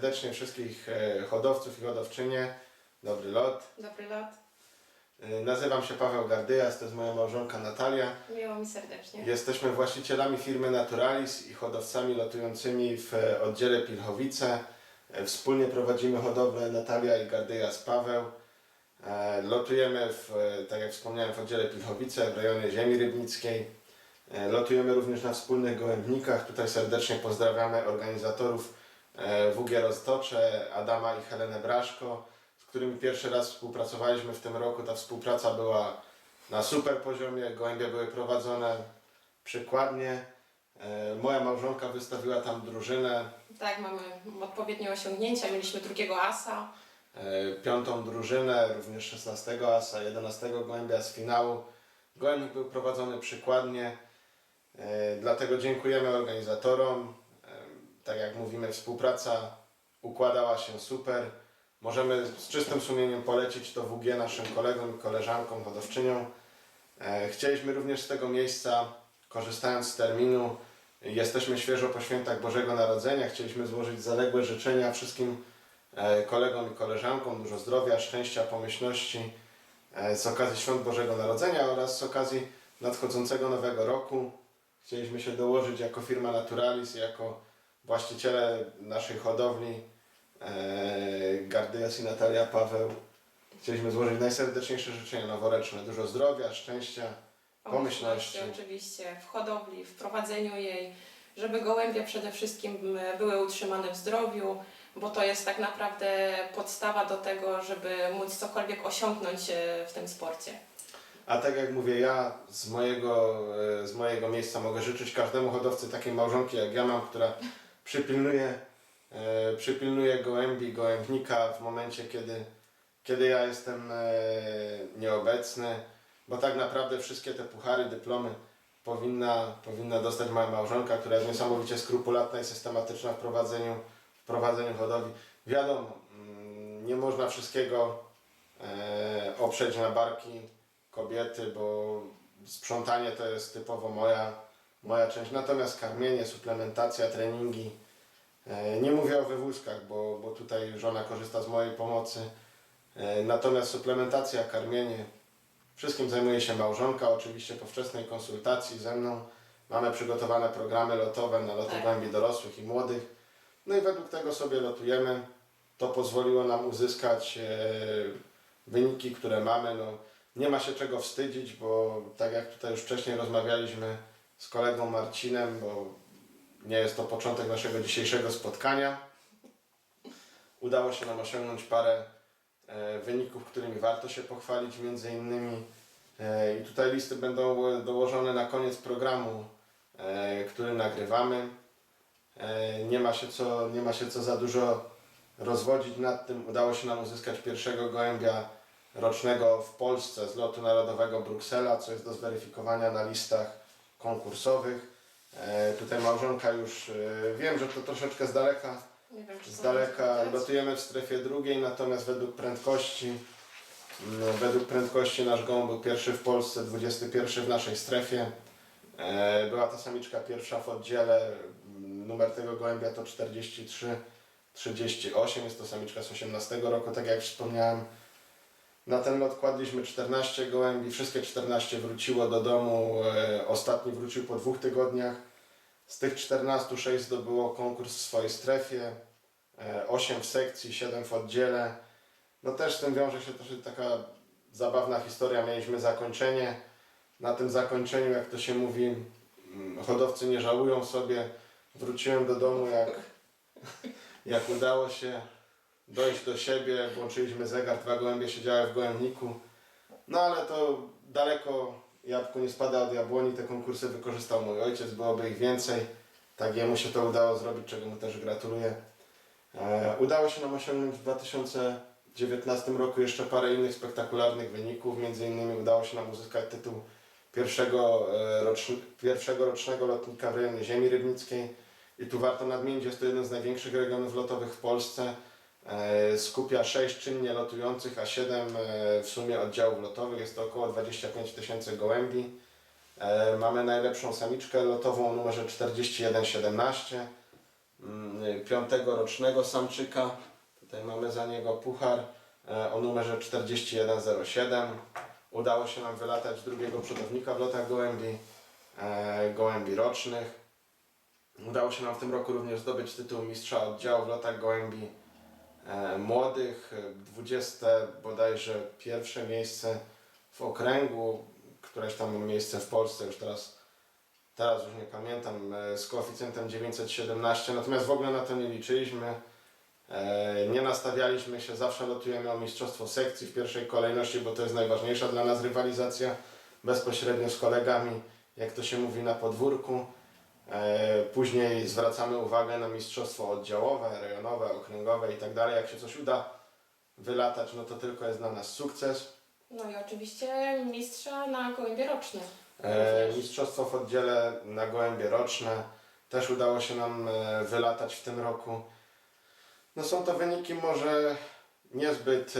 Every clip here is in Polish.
serdecznie wszystkich e, hodowców i hodowczynie. Dobry lot. Dobry lot. E, Nazywam się Paweł Gardyjas, to jest moja małżonka Natalia. Miło mi serdecznie. Jesteśmy właścicielami firmy Naturalis i hodowcami lotującymi w e, oddziale Pilchowice. Wspólnie prowadzimy hodowlę Natalia i Gardyjas Paweł. Lotujemy, w, tak jak wspomniałem, w oddziale Pilchowice w rejonie Ziemi Rybnickiej. Lotujemy również na wspólnych gołębnikach. Tutaj serdecznie pozdrawiamy organizatorów WG Roztocze, Adama i Helenę Braszko, z którymi pierwszy raz współpracowaliśmy w tym roku. Ta współpraca była na super poziomie, gołębie były prowadzone przykładnie. E, Moja małżonka wystawiła tam drużynę, Tak, mamy odpowiednie osiągnięcia. Mieliśmy drugiego asa. e, piątą drużynę, również 16 asa, 11 gołębia z finału. Gołębnik był prowadzony przykładnie, e, dlatego dziękujemy organizatorom. Tak jak mówimy, współpraca układała się super. Możemy z czystym sumieniem polecić to WG naszym kolegom i koleżankom, hodowczyniom. E, Chcieliśmy również z tego miejsca, korzystając z terminu, jesteśmy świeżo po świętach Bożego Narodzenia, chcieliśmy złożyć zaległe życzenia wszystkim e, kolegom i koleżankom, dużo zdrowia, szczęścia, pomyślności e, z okazji Świąt Bożego Narodzenia oraz z okazji nadchodzącego Nowego Roku. Chcieliśmy się dołożyć jako firma Naturalis, jako właściciele naszej hodowli e, Gardyjas i Natalia Paweł. Chcieliśmy złożyć najserdeczniejsze życzenia noworoczne. Dużo zdrowia, szczęścia, pomyślności. oczywiście w hodowli, w prowadzeniu jej, żeby gołębie przede wszystkim m, były utrzymane w zdrowiu, bo to jest tak naprawdę podstawa do tego, żeby móc cokolwiek osiągnąć e, w tym sporcie. A tak jak mówię, ja z mojego, e, z mojego miejsca mogę życzyć każdemu hodowcy takiej małżonki jak ja mam, która przypilnuje, e, przypilnuje gołębi, gołębnika w momencie, kiedy, kiedy ja jestem e, nieobecny, bo tak naprawdę wszystkie te puchary, dyplomy powinna, powinna dostać moja małżonka, która jest niesamowicie skrupulatna i systematyczna w prowadzeniu, w prowadzeniu hodowli. Wiadomo, mm, nie można wszystkiego e, oprzeć na barki kobiety, bo sprzątanie to jest typowo moja, moja część. Natomiast karmienie, suplementacja, treningi, e, nie mówię o wywózkach, bo, bo tutaj żona korzysta z mojej pomocy. E, Natomiast suplementacja, karmienie, wszystkim zajmuje się małżonka, oczywiście po wczesnej konsultacji ze mną. Mamy przygotowane programy lotowe na loty Tak. głębi dorosłych i młodych. No i według tego sobie lotujemy. To pozwoliło nam uzyskać e, wyniki, które mamy. No, nie ma się czego wstydzić, bo tak jak tutaj już wcześniej rozmawialiśmy z kolegą Marcinem, bo nie jest to początek naszego dzisiejszego spotkania. Udało się nam osiągnąć parę e, wyników, którymi warto się pochwalić między innymi. E, I tutaj listy będą dołożone na koniec programu, e, który nagrywamy. Nie ma się co, nie ma się co za dużo rozwodzić nad tym. Udało się nam uzyskać pierwszego gołębia rocznego w Polsce z lotu narodowego Bruksela, co jest do zweryfikowania na listach konkursowych. E, Tutaj małżonka już, e, wiem, że to troszeczkę z daleka, wiem, z daleka lotujemy w strefie drugiej, natomiast według prędkości, mm, według prędkości nasz gołąb był pierwszy w Polsce, 21 w naszej strefie. E, Była to samiczka pierwsza w oddziale, mm, numer tego gołębia to 43 38, jest to samiczka z 18 roku, tak jak wspomniałem. Na ten lot kładliśmy 14 gołębi, wszystkie 14 wróciło do domu, e, ostatni wrócił po dwóch tygodniach. Z tych 14 6 zdobyło konkurs w swojej strefie, 8 w sekcji, 7 w oddziale. No też z tym wiąże się też taka zabawna historia. Mieliśmy zakończenie. Na tym zakończeniu, jak to się mówi, mm, hodowcy nie żałują sobie. Wróciłem do domu, jak, jak udało się dojść do siebie. Włączyliśmy zegar, dwa gołębie siedziały w gołębniku. No ale to daleko jabłko nie spada od jabłoni. Te konkursy wykorzystał mój ojciec, byłoby ich więcej. Tak jemu się to udało zrobić, czego mu też gratuluję. E, udało się nam osiągnąć w 2019 roku jeszcze parę innych spektakularnych wyników. Między innymi udało się nam uzyskać tytuł pierwszego, e, pierwszego rocznego lotnika w rejonie Ziemi Rybnickiej. I tu warto nadmienić, jest to jeden z największych regionów lotowych w Polsce. E, Skupia 6 czynnie lotujących, a 7 e, w sumie oddziałów lotowych. Jest to około 25 tysięcy gołębi. E, Mamy najlepszą samiczkę lotową o numerze 4117. Mm, piątego rocznego samczyka. Tutaj mamy za niego puchar o numerze 4107. Udało się nam wylatać drugiego przodownika w lotach gołębi, gołębi rocznych. Udało się nam w tym roku również zdobyć tytuł mistrza oddziału w lotach gołębi młodych. e, 20 bodajże pierwsze miejsce w okręgu, któreś tam miejsce w Polsce, już teraz, teraz już nie pamiętam, e, z koeficjentem 917, natomiast w ogóle na to nie liczyliśmy. E, Nie nastawialiśmy się, zawsze lotujemy o mistrzostwo sekcji w pierwszej kolejności, bo to jest najważniejsza dla nas rywalizacja bezpośrednio z kolegami, jak to się mówi na podwórku. E, Później zwracamy uwagę na mistrzostwo oddziałowe, rejonowe, okręgowe i tak dalej. Jak się coś uda wylatać, no to tylko jest dla nas sukces. No i oczywiście mistrza na gołębie roczne. E, mistrzostwo w oddziale na gołębie roczne też udało się nam e, wylatać w tym roku. No są to wyniki może niezbyt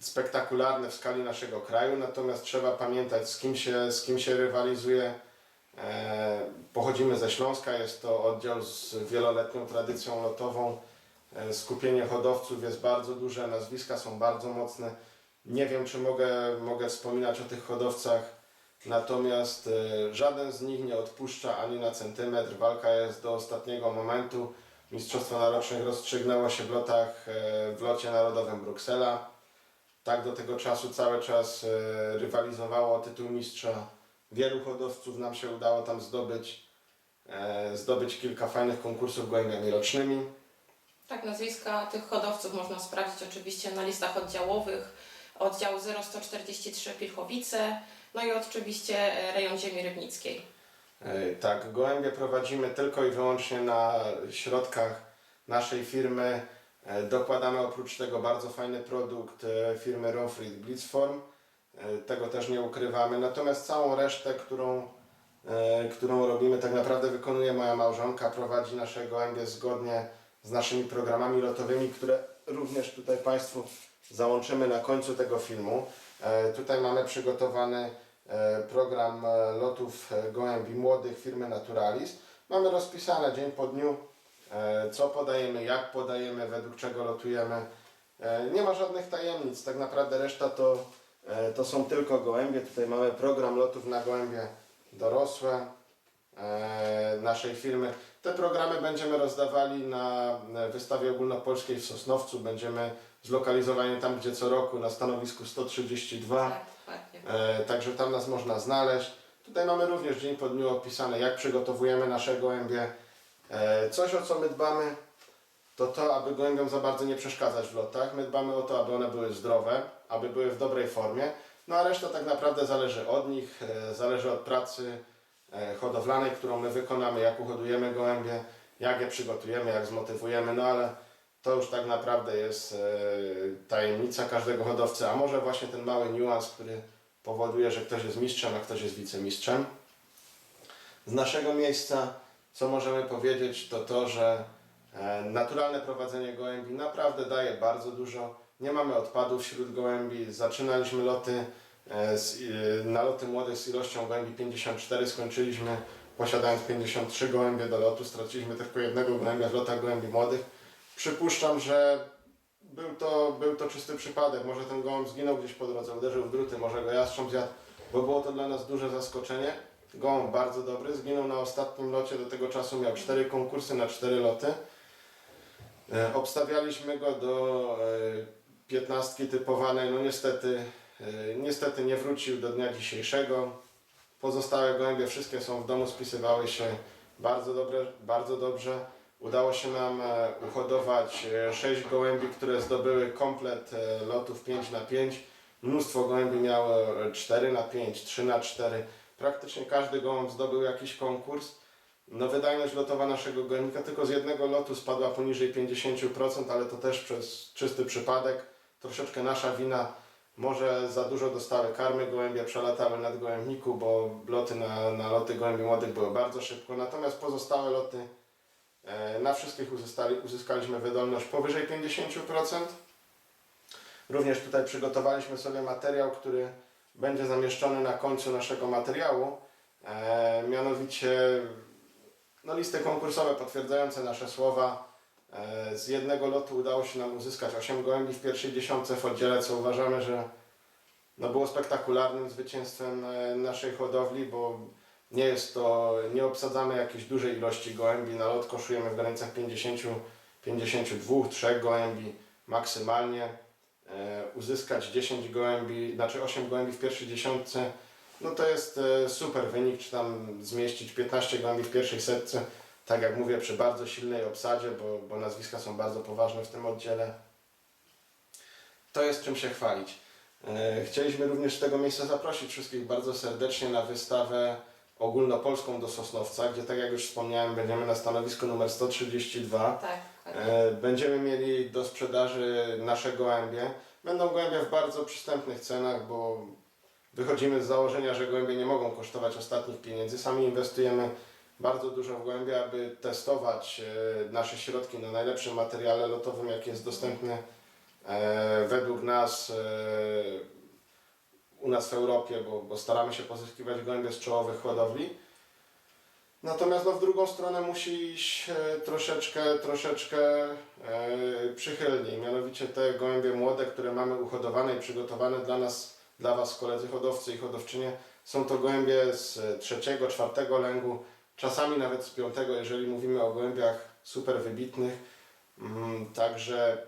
spektakularne w skali naszego kraju, natomiast trzeba pamiętać z kim się, z kim się rywalizuje. E, pochodzimy ze Śląska, jest to oddział z wieloletnią tradycją lotową. E, skupienie hodowców jest bardzo duże, nazwiska są bardzo mocne. Nie wiem, czy mogę, mogę wspominać o tych hodowcach, natomiast e, żaden z nich nie odpuszcza ani na centymetr. Walka jest do ostatniego momentu. Mistrzostwo Narocznych rozstrzygnęło się w lotach, w locie narodowym Bruksela. Tak do tego czasu cały czas rywalizowało o tytuł mistrza. Wielu hodowców nam się udało tam zdobyć, e, zdobyć kilka fajnych konkursów gołębiami rocznymi. Tak, nazwiska tych hodowców można sprawdzić oczywiście na listach oddziałowych. Oddział 0143 Pilchowice, no i oczywiście e, rejon ziemi rybnickiej. E, Tak, gołębie prowadzimy tylko i wyłącznie na środkach naszej firmy. E, Dokładamy oprócz tego bardzo fajny produkt e, firmy Rofried Blitzform. E, Tego też nie ukrywamy. Natomiast całą resztę, którą, e, którą robimy, tak naprawdę wykonuje moja małżonka. Prowadzi nasze gołębie zgodnie z naszymi programami lotowymi, które również tutaj Państwu załączymy na końcu tego filmu. E, Tutaj mamy przygotowany program lotów gołębi młodych firmy Naturalis. Mamy rozpisane dzień po dniu, co podajemy, jak podajemy, według czego lotujemy. Nie ma żadnych tajemnic, tak naprawdę reszta to, to są tylko gołębie. Tutaj mamy program lotów na gołębie dorosłe e, naszej firmy. Te programy będziemy rozdawali na e, wystawie ogólnopolskiej w Sosnowcu. Będziemy zlokalizowani tam, gdzie co roku na stanowisku 132. Tak. E, także tam nas można znaleźć. Tutaj mamy również dzień po dniu opisane, jak przygotowujemy nasze gołębie. E, coś, o co my dbamy, to to, aby gołębiom za bardzo nie przeszkadzać w lotach. My dbamy o to, aby one były zdrowe, aby były w dobrej formie. No a reszta tak naprawdę zależy od nich, e, zależy od pracy e, hodowlanej, którą my wykonamy, jak uhodujemy gołębie, jak je przygotujemy, jak zmotywujemy, no ale to już tak naprawdę jest e, tajemnica każdego hodowcy, a może właśnie ten mały niuans, który powoduje, że ktoś jest mistrzem, a ktoś jest wicemistrzem. Z naszego miejsca, co możemy powiedzieć, to to, że naturalne prowadzenie gołębi naprawdę daje bardzo dużo. Nie mamy odpadów wśród gołębi. Zaczynaliśmy loty e, z, e, na loty młodych z ilością gołębi 54, skończyliśmy posiadając 53 gołębie do lotu. Straciliśmy tylko jednego gołębia w lotach gołębi młodych. Przypuszczam, że był to, był to czysty przypadek. Może ten gołąb zginął gdzieś po drodze, uderzył w druty, może go jastrząb zjadł, bo było to dla nas duże zaskoczenie. Gołąb bardzo dobry, zginął na ostatnim locie, do tego czasu miał cztery konkursy na cztery loty. E, Obstawialiśmy go do piętnastki typowanej, no niestety, e, niestety nie wrócił do dnia dzisiejszego. Pozostałe gołębie wszystkie są w domu, spisywały się bardzo, dobre, bardzo dobrze. Udało się nam e, uhodować 6 gołębi, które zdobyły komplet e, lotów 5 na 5 Mnóstwo gołębi miało 4 na 5 3 na 4 Praktycznie każdy gołąb zdobył jakiś konkurs. No wydajność lotowa naszego gołębnika tylko z jednego lotu spadła poniżej 50%, ale to też przez czysty przypadek. Troszeczkę nasza wina. Może za dużo dostały karmy gołębie, przelatały nad gołębniku, bo loty na, na loty gołębi młodych były bardzo szybko. Natomiast pozostałe loty E, Na wszystkich uzyskali, uzyskaliśmy wydolność powyżej 50%. Również tutaj przygotowaliśmy sobie materiał, który będzie zamieszczony na końcu naszego materiału. E, mianowicie no, listy konkursowe potwierdzające nasze słowa. E, Z jednego lotu udało się nam uzyskać 8 gołębi w pierwszej dziesiątce w oddziale, co uważamy, że no, było spektakularnym zwycięstwem e, naszej hodowli, bo nie jest to, nie obsadzamy jakiejś dużej ilości gołębi, na lot koszujemy w granicach 50, 52, 3 gołębi maksymalnie. E, uzyskać 10 gołębi, znaczy 8 gołębi w pierwszej dziesiątce, no to jest super wynik, czy tam zmieścić 15 gołębi w pierwszej setce, tak jak mówię, przy bardzo silnej obsadzie, bo, bo nazwiska są bardzo poważne w tym oddziale. To jest czym się chwalić. E, Chcieliśmy również z tego miejsca zaprosić wszystkich bardzo serdecznie na wystawę ogólnopolską do Sosnowca, gdzie tak jak już wspomniałem, będziemy na stanowisku numer 132. Tak. tak. E, Będziemy mieli do sprzedaży nasze gołębie. Będą gołębie w bardzo przystępnych cenach, bo wychodzimy z założenia, że gołębie nie mogą kosztować ostatnich pieniędzy. Sami inwestujemy bardzo dużo w gołębie, aby testować e, nasze środki na najlepszym materiale lotowym, jaki jest dostępny e, według nas e, u nas w Europie, bo, bo staramy się pozyskiwać gołębie z czołowych hodowli. Natomiast no, w drugą stronę musi iść troszeczkę, troszeczkę przychylniej. Mianowicie te gołębie młode, które mamy uhodowane i przygotowane dla nas, dla Was koledzy hodowcy i hodowczynie, są to gołębie z trzeciego, czwartego lęgu, czasami nawet z piątego, jeżeli mówimy o gołębiach super wybitnych. Mm, Także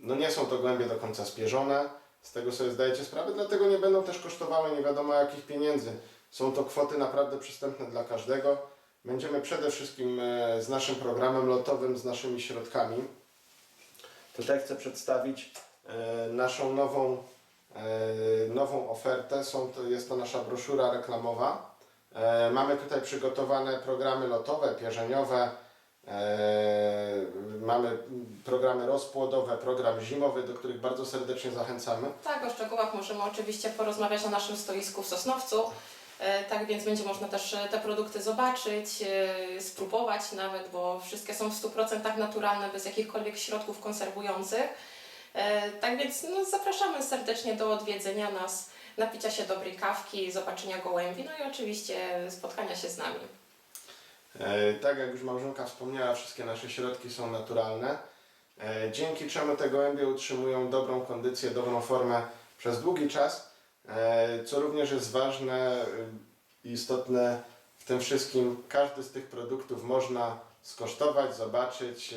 no nie są to gołębie do końca spierzone, z tego sobie zdajecie sprawę, dlatego nie będą też kosztowały nie wiadomo jakich pieniędzy. Są to kwoty naprawdę przystępne dla każdego. Będziemy przede wszystkim e, z naszym programem lotowym, z naszymi środkami. Tutaj chcę przedstawić e, naszą nową, e, nową ofertę. Są to, jest to nasza broszura reklamowa. E, Mamy tutaj przygotowane programy lotowe, pierzeniowe, e, mamy programy rozpłodowe, program zimowy, do których bardzo serdecznie zachęcamy. Tak, o szczegółach możemy oczywiście porozmawiać na naszym stoisku w Sosnowcu. E, Tak więc będzie można też te produkty zobaczyć, spróbować nawet, bo wszystkie są w 100% naturalne, bez jakichkolwiek środków konserwujących. Tak więc no, zapraszamy serdecznie do odwiedzenia nas, napicia się dobrej kawki, zobaczenia gołębi, no i oczywiście spotkania się z nami. E, Tak jak już małżonka wspomniała, wszystkie nasze środki są naturalne, e, dzięki czemu te gołębie utrzymują dobrą kondycję, dobrą formę przez długi czas, e, co również jest ważne i istotne w tym wszystkim. Każdy z tych produktów można skosztować, zobaczyć. E,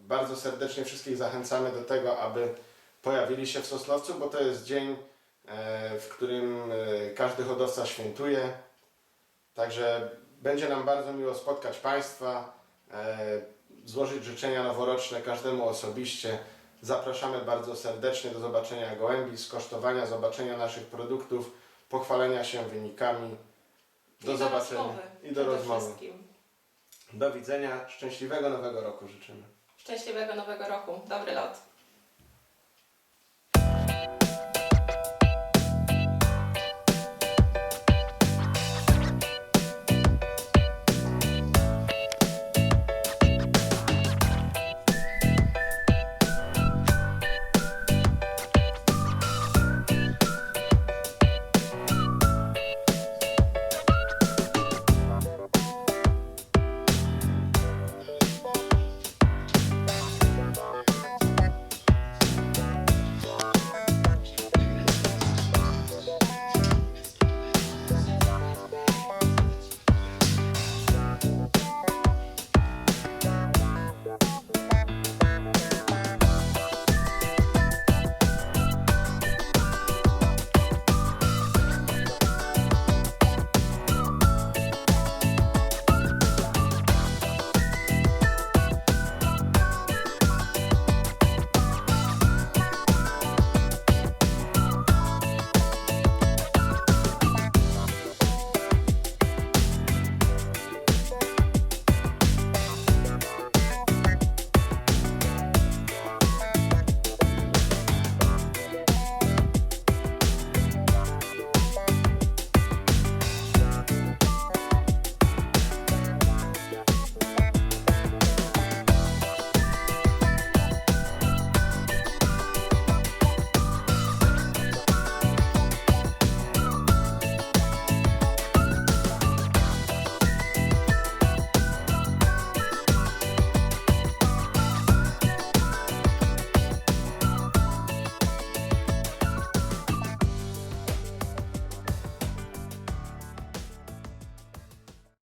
Bardzo serdecznie wszystkich zachęcamy do tego, aby pojawili się w Sosnowcu, bo to jest dzień, e, w którym e, każdy hodowca świętuje. Także będzie nam bardzo miło spotkać Państwa, e, złożyć życzenia noworoczne każdemu osobiście. Zapraszamy bardzo serdecznie do zobaczenia gołębi, skosztowania, zobaczenia naszych produktów, pochwalenia się wynikami. Do I zobaczenia rozmowy i do rozmowy. wszystkim. Do widzenia, szczęśliwego nowego roku życzymy. Szczęśliwego nowego roku, dobry lot.